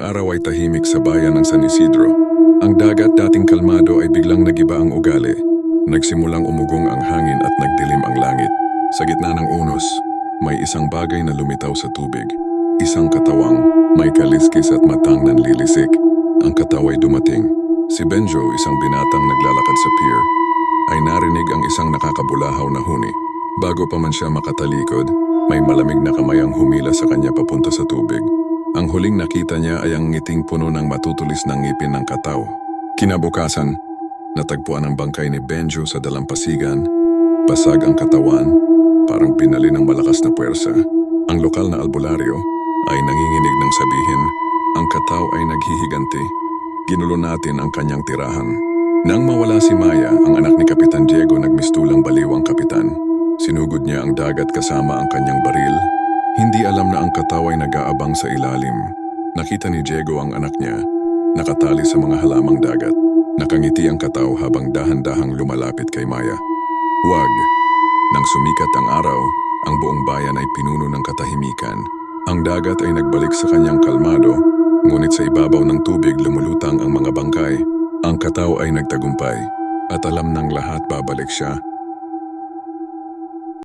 Isang araw ay tahimik sa bayan ng San Isidro. Ang dagat dating kalmado ay biglang nagiba ang ugali. Nagsimulang umugong ang hangin at nagdilim ang langit. Sa gitna ng unos, may isang bagay na lumitaw sa tubig. Isang katawang, may kaliskis at matang nanlilisik. Ang kataw ay dumating. Si Benjo, isang binatang naglalakad sa pier, ay narinig ang isang nakakabulahaw na huni. Bago pa man siya makatalikod, may malamig na kamay ang humila sa kanya papunta sa tubig. Ang huling nakita niya ay ang ngiting puno ng matutulis ng ngipin ng kataw. Kinabukasan, natagpuan ang bangkay ni Benjo sa dalampasigan. Basag ang katawan, parang pinali ng malakas na puwersa. Ang lokal na albularyo ay nanginginig ng sabihin, ang kataw ay naghihiganti. Ginulo natin ang kanyang tirahan. Nang mawala si Maya, ang anak ni Kapitan Diego nagmistulang baliw ang kapitan. Sinugod niya ang dagat kasama ang kanyang baril. Hindi alam na ang kataw ay nag-aabang sa ilalim. Nakita ni Diego ang anak niya, nakatali sa mga halamang dagat. Nakangiti ang kataw habang dahan-dahang lumalapit kay Maya. Huwag! Nang sumikat ang araw, ang buong bayan ay pinuno ng katahimikan. Ang dagat ay nagbalik sa kanyang kalmado, ngunit sa ibabaw ng tubig lumulutang ang mga bangkay. Ang kataw ay nagtagumpay, at alam ng lahat babalik siya